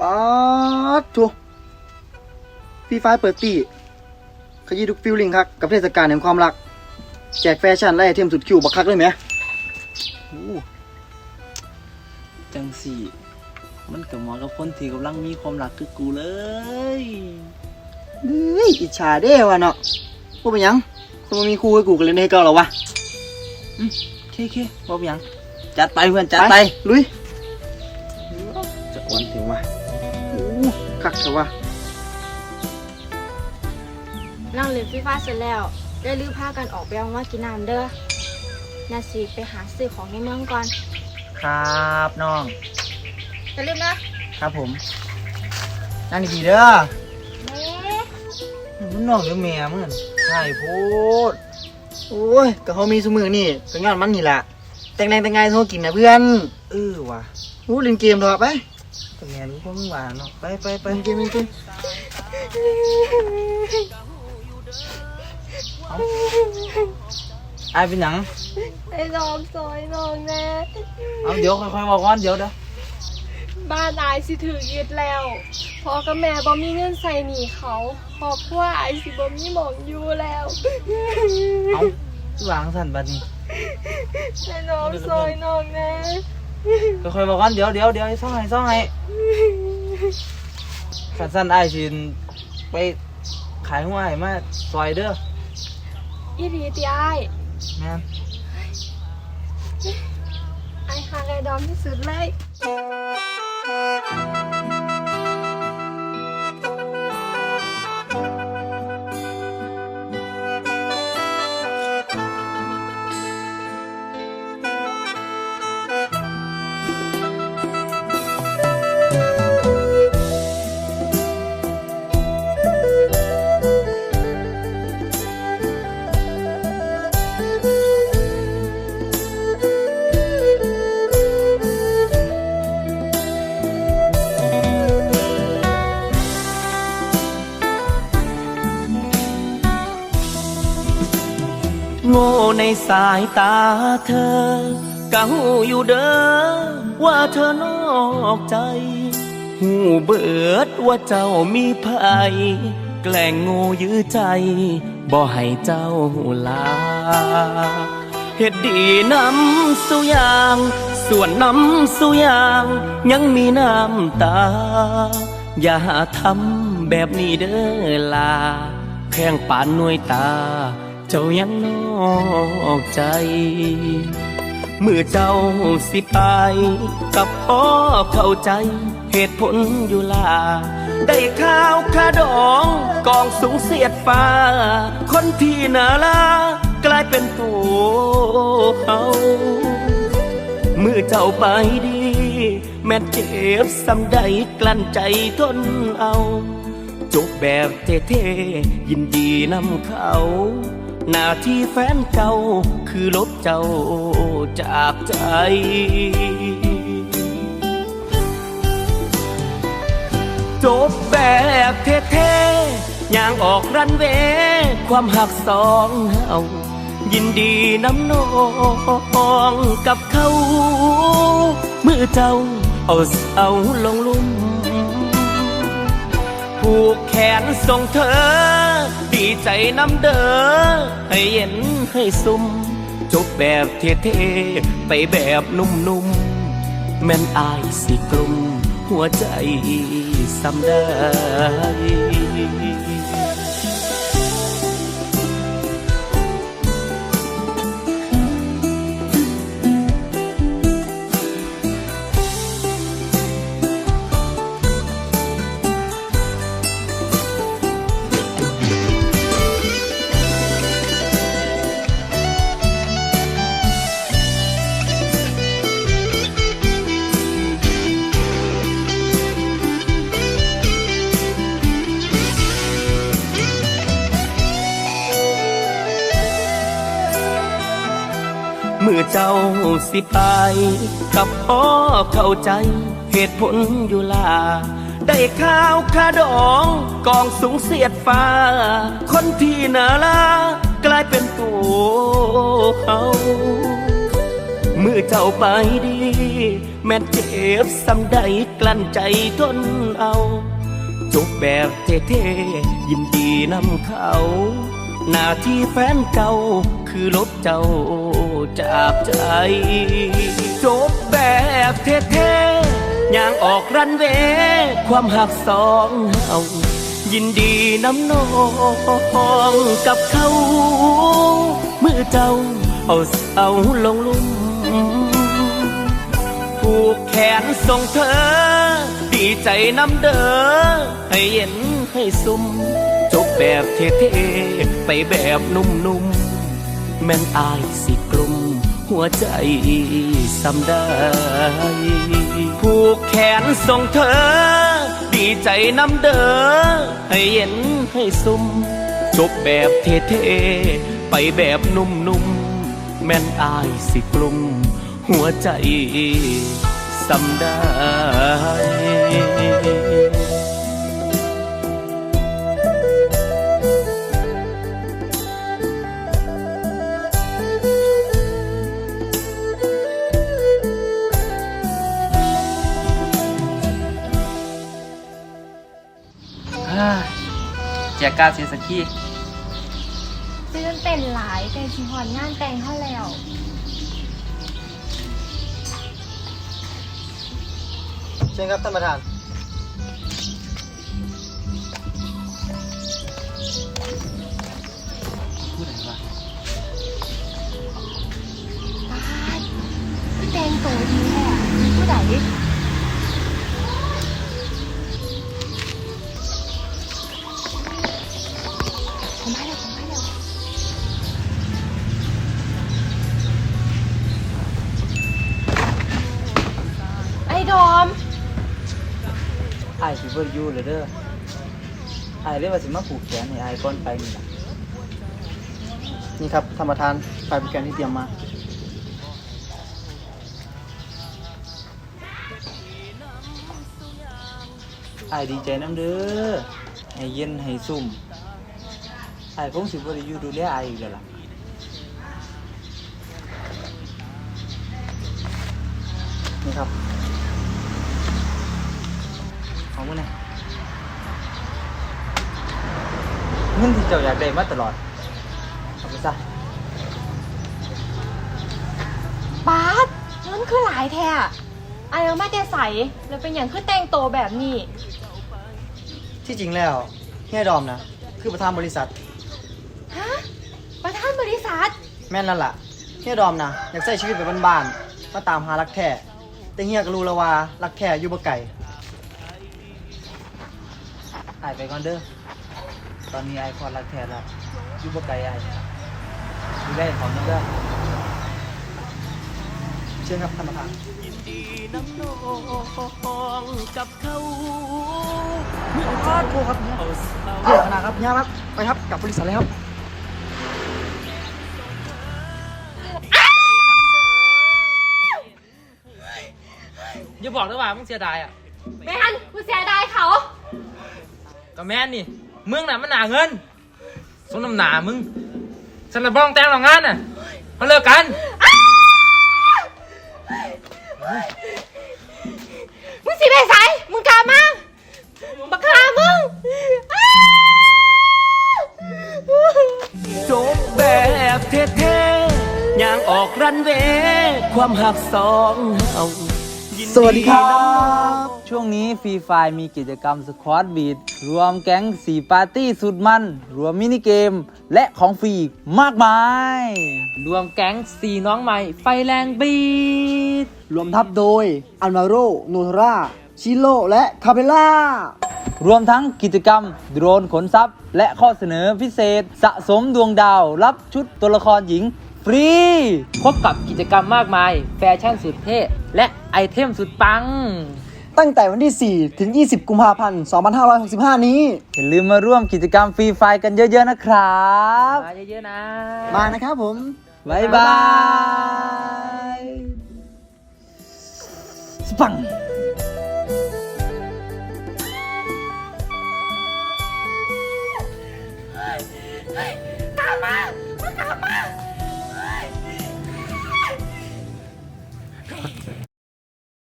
ป๊าดทัวพี่ฟ้าเปิดตีขยี้ทุกฟิลลิ่งครับกับเทศกาลแห่งความรัก แจกแฟชั่นไล่ไอเทมสุดคิวบักคักเลยไหมโอ้จังสี่ มันกับหมอกับคนที่กำลังมีความรักคือกูเลยเฮ้ยอิจฉาเด้วะเนาะพวกเป็นหยังคนบ่มีคู่ให้กูกันเลยในเก่าเหรอวะเคเคบ่เป็นหยัง จัดไปเพื่อนจัดไป ลุยจะอ้วนถึงว่าโอ้ คักเถอะวะนั่งเล่นฟีฟ่าเสร็จแล้ว ได้ลือพากันออกไปเอาว่ากินน้ำเด้อนาสีไปหาซื้อของในเมืองก่อนครับน้องอย่าลืมนะครับผม นั่งดีๆเด้อแม่มันน้องหรือแม่มึงอั่นใช่โพดโอ้ยก็เขามีสมือนี่ก็งานมันนี่แหละแต่งแรงแต่งไงโทรกินนะเพื่อนเออว่ะโอ้เล่นเกมเถอะไป แต่แม่รู้ว่ามึงหวานเนาะไปไปไปเล่นเกมเล่นเกมไอ้ายเป็นหยังไอ้น้องซอยน้องแน่เอาเดี๋ยวค่อยๆบอกก่อนเดี๋ยวเดี๋ยวบ้านอายสิถือยึดแล้วพ่อกับแม่บ่มีเงินใส่หนีเขาครอบครัวอายสิบ่มีหมองอยู่แล้วเอาวางสั่นบัดนี้ ไอ้น้องซอยน้องแน่ ค่อยๆบอกก่อนเดี๋ยวเดี๋ยวเดี๋ยวซ่องให้ซ่องให้ขันสั้นไอ้ายสิไปขายหัวให้มาซอยเด้ออีหลีติอายแม่นไอายหาไอ้ดอมที่สุดเลย สายตาเธอก็หูอยู่เด้อว่าเธอนอกใจ หูเบิดว่าเจ้ามีภัยแกล้งโง่ยื้อใจ บ่ให้เจ้าลาเฮ็ดดีน้ำสุยาง ส่วนน้ำสุยาง ยังมีน้ำตา อย่าทำแบบนี้เด้อลาแพงปานหน่วยตา เจ้ายังนอกใจ เมื่อเจ้าสิไป กับพ่อเข้าใจ เหตุผลอยู่ลา ได้ข้าวขาดองกองสูงเสียดฟ้า คนที่นาลากลายเป็นตัวเขาเมื่อเจ้าไปดี แม่เจ็บสำใดกลั้นใจทนเอาจบแบบเท่ๆยินดีนำเขา หน้าที่แฟนเก่าคือลบเจ้าจากใจจบแบบเท่ๆย่างออกรันเวความหักสองเฮายินดีน้ำนองกับเขาเมื่อเจ้าเอาเสาลงลุ่มผูกแขนส่งเธอ ดีใจน้ำเด้อให้เย็นให้ซุ่มจบแบบเท่ๆไปแบบนุ่มๆแม่นอายสิกลุ่มหัวใจสำได้ มื่อเจ้าสิไป กับพ่อเข้าใจ เหตุผลอยู่ลา ได้ข้าวขาดองกองสูงเสียดฟ้า คนที่น่าลากลายเป็นตัวเขาเมื่อเจ้าไปดี แม้เจ็บสำใดกลั้นใจทนเอาจบแบบเท่ๆยินดีนำเขา หน้าที่แฟนเก่าคือลบเจ้า จากใจ จบแบบเท่ๆย่างออกรันเวความหักสองเฮายินดีน้ำนองกับเขาเมื่อเจ้าเอาเสาลงลุ่มผูกแขนส่งเธอ ดีใจน้ำเด้อให้เย็นให้ซุ่มจบแบบเท่ๆไปแบบนุ่มๆ แม่นอายสิกลุ่มหัวใจสำได้ผูกแขนส่งเธอ ดีใจนำเด้อให้เย็นให้ซุ่มจบแบบเท่ๆไปแบบนุ่มๆแม่นอายสิกลุ่มหัวใจสำได้ แจกการดเสียสักทีตื่นเต้นหลายแต่สิฮอดงานแต่งเขาแล้วเชิญครับท่านประธานายสิเบิร์ยูเลยเด้อไอ้ายเรียกว่าสิมาผูกแขนให้ไอ้ายก่อนไปนี่ล่ะนี่ครับท่านประธานฝ่ายบริการที่เตรียมมาไอ้ายดีใจน้ำเด้อให้เย็นให้ซุ่มไอ้ายคงสิบ่ได้อยู่ดูแลไอ้ายอีกแล้วล่ะ นี่ครับ เอามื้อนี้เงินที่เจ้าอยากได้มาตลอดเอาไปซะบาสมันคือหลายแท้อะไอ้เอามาแต่ใสแล้วเป็นอย่างคือแต่งตัวแบบนี้ ที่จริงแล้วเฮียดอมนะคือประธานบริษัท ฮะ ประธานบริษัท แม่นนั่นล่ะเฮียดอมนะอยากใช้ชีวิตแบบบ้านๆมาตามหารักแท้แต่เฮียก็รู้แล้วว่ารักแท้อยู่บ่ไกลไอ้ายไปก่อนเด้อ ตอนนี้ไอ้ายคลอดรักแท้แล้วอยู่บ่ไกลไอ้ายดูแลของมันเด้อเชิญครับท่านประธานดีน้ำนองกับเขาขอโทษครับเฮียเอาเสาเดี๋ยวนะครับเฮียครับ ไปครับกลับบริษัทเลยครับอย่าบอกนะว่ามึงเสียดายอะแมนกูเสียดายเขา ก็แม่นนี่มึงน่ะมันหนาเงินสมน้ำหนามึงฉันละบ้องแต่งหรอกงานน่ะมาเลิกกันมึงสิไปไสมึงกล้ามาบักคามึงอ้าวจบแบบเท่ๆอย่างออกรันเวย์ความหักสองเฮายิน สวัสดีครับ ช่วงนี้ฟรีไฟมีกิจกรรมสควอตบีดรวมแก๊งสีปาร์ตี้สุดมัน รวมมินิเกม และของฟรีอีกมากมาย รวมแก๊งสีน้องใหม่ ไฟแรงบีดรวมทัพโดยอัลมาโรโนทราชิโลและคาเบล่ารวมทั้งกิจกรรม โดรนขนทรัพย์ และข้อเสนอพิเศษ สะสมดวงดาวรับชุดตัวละครหญิงฟรีพบกับกิจกรรมมากมาย แฟชั่นสุดเท่และไอเทมสุดปัง ตั้งแต่วันที่ 4 ถึง 20 กุมภาพันธ์ 2565 นี้ อย่าลืมมาร่วมกิจกรรมฟรีไฟกันเยอะๆนะครับ มาเยอะๆนะ มานะครับผม บ๊ายบาย